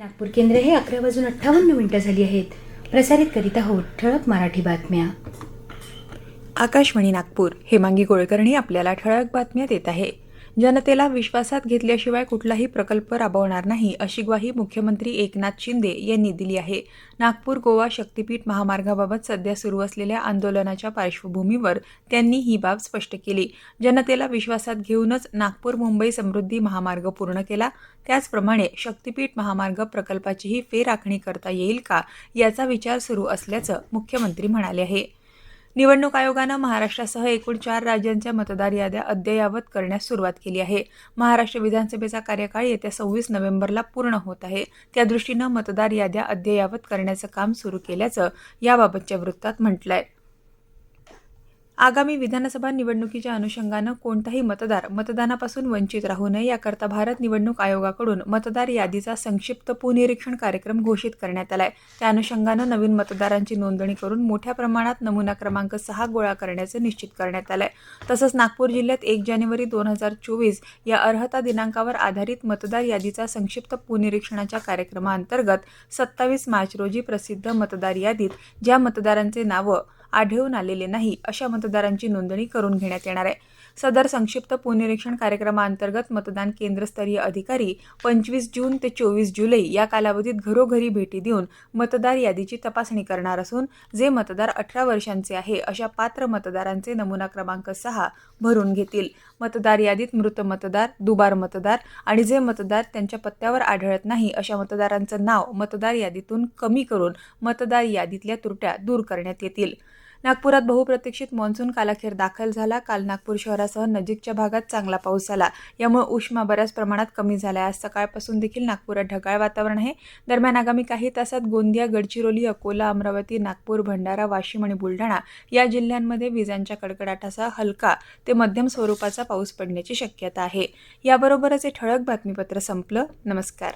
नागपूर केंद्र हे अकरा वाजून अठ्ठावन्न मिनिटं झाली आहेत. प्रसारित करीत आहोत ठळक मराठी बातम्या. आकाशवाणी नागपूर हेमांगी गोळकर्णी आपल्याला ठळक बातम्या देत आहे. जनतेला विश्वासात घेतल्याशिवाय कुठलाही प्रकल्प राबवणार नाही अशी ग्वाही मुख्यमंत्री एकनाथ शिंदे यांनी दिली आहे. नागपूर गोवा शक्तीपीठ महामार्गाबाबत सध्या सुरू असलेल्या आंदोलनाच्या पार्श्वभूमीवर त्यांनी ही बाब स्पष्ट केली. जनतेला विश्वासात घेऊनच नागपूर मुंबई समृद्धी महामार्ग पूर्ण केला. त्याचप्रमाणे शक्तीपीठ महामार्ग प्रकल्पाचीही फेराखणी करता येईल का याचा विचार सुरू असल्याचं मुख्यमंत्री म्हणाले आहे. निवडणूक आयोगानं महाराष्ट्रासह एकूण चार राज्यांच्या मतदार याद्या अद्ययावत करण्यास सुरुवात केली आहे. महाराष्ट्र विधानसभेचा कार्यकाळ येत्या सव्वीस नोव्हेंबरला पूर्ण होत आहे. त्यादृष्टीनं मतदार याद्या अद्ययावत करण्याचं काम सुरू केल्याचं याबाबतच्या वृत्तात म्हटलंय. आगामी विधानसभा निवडणुकीच्या अनुषंगानं कोणताही मतदार मतदानापासून वंचित राहू नये याकरता भारत निवडणूक आयोगाकडून मतदार यादीचा संक्षिप्त पुनरीक्षण कार्यक्रम घोषित करण्यात आलाय. त्या अनुषंगानं नवीन मतदारांची नोंदणी करून मोठ्या प्रमाणात नमुना क्रमांक सहा गोळा करण्याचं निश्चित करण्यात आलंय. तसंच नागपूर जिल्ह्यात एक जानेवारी दोन हजार चोवीस या अर्हता दिनांकावर आधारित मतदार यादीचा संक्षिप्त पुनरीक्षणाच्या कार्यक्रमाअंतर्गत सत्तावीस मार्च रोजी प्रसिद्ध मतदार यादीत ज्या मतदारांचे नावं आढळून आलेले नाही अशा मतदारांची नोंदणी करून घेण्यात येणार आहे. सदर संक्षिप्त पुनरीक्षण कार्यक्रमाअंतर्गत मतदान केंद्रस्तरीय अधिकारी पंचवीस जून ते चोवीस जुलै या कालावधीत घरोघरी भेटी देऊन मतदार यादीची तपासणी करणार असून जे मतदार अठरा वर्षांचे आहे अशा पात्र मतदारांचे नमुना क्रमांक सहा भरून घेतील. मतदार यादीत मृत मतदार दुबार मतदार आणि जे मतदार त्यांच्या पत्त्यावर आढळत नाही अशा मतदारांचं नाव मतदार यादीतून कमी करून मतदार यादीतल्या त्रुट्या दूर करण्यात येतील. नागपुरात बहुप्रतीक्षित मान्सून कालाखेर दाखल झाला. काल नागपूर शहरासह नजीकच्या भागात चांगला पाऊस झाला. यामुळे उष्मा बऱ्याच प्रमाणात कमी झाला आहे. आज सकाळपासून देखील नागपुरात ढगाळ वातावरण आहे. दरम्यान आगामी काही तासात गोंदिया गडचिरोली अकोला अमरावती नागपूर भंडारा वाशिम आणि बुलढाणा या जिल्ह्यांमध्ये विजांच्या कडकडाटासह हलका ते मध्यम स्वरूपाचा पाऊस पडण्याची शक्यता आहे. याबरोबरच हे ठळक बातमीपत्र संपलं. नमस्कार.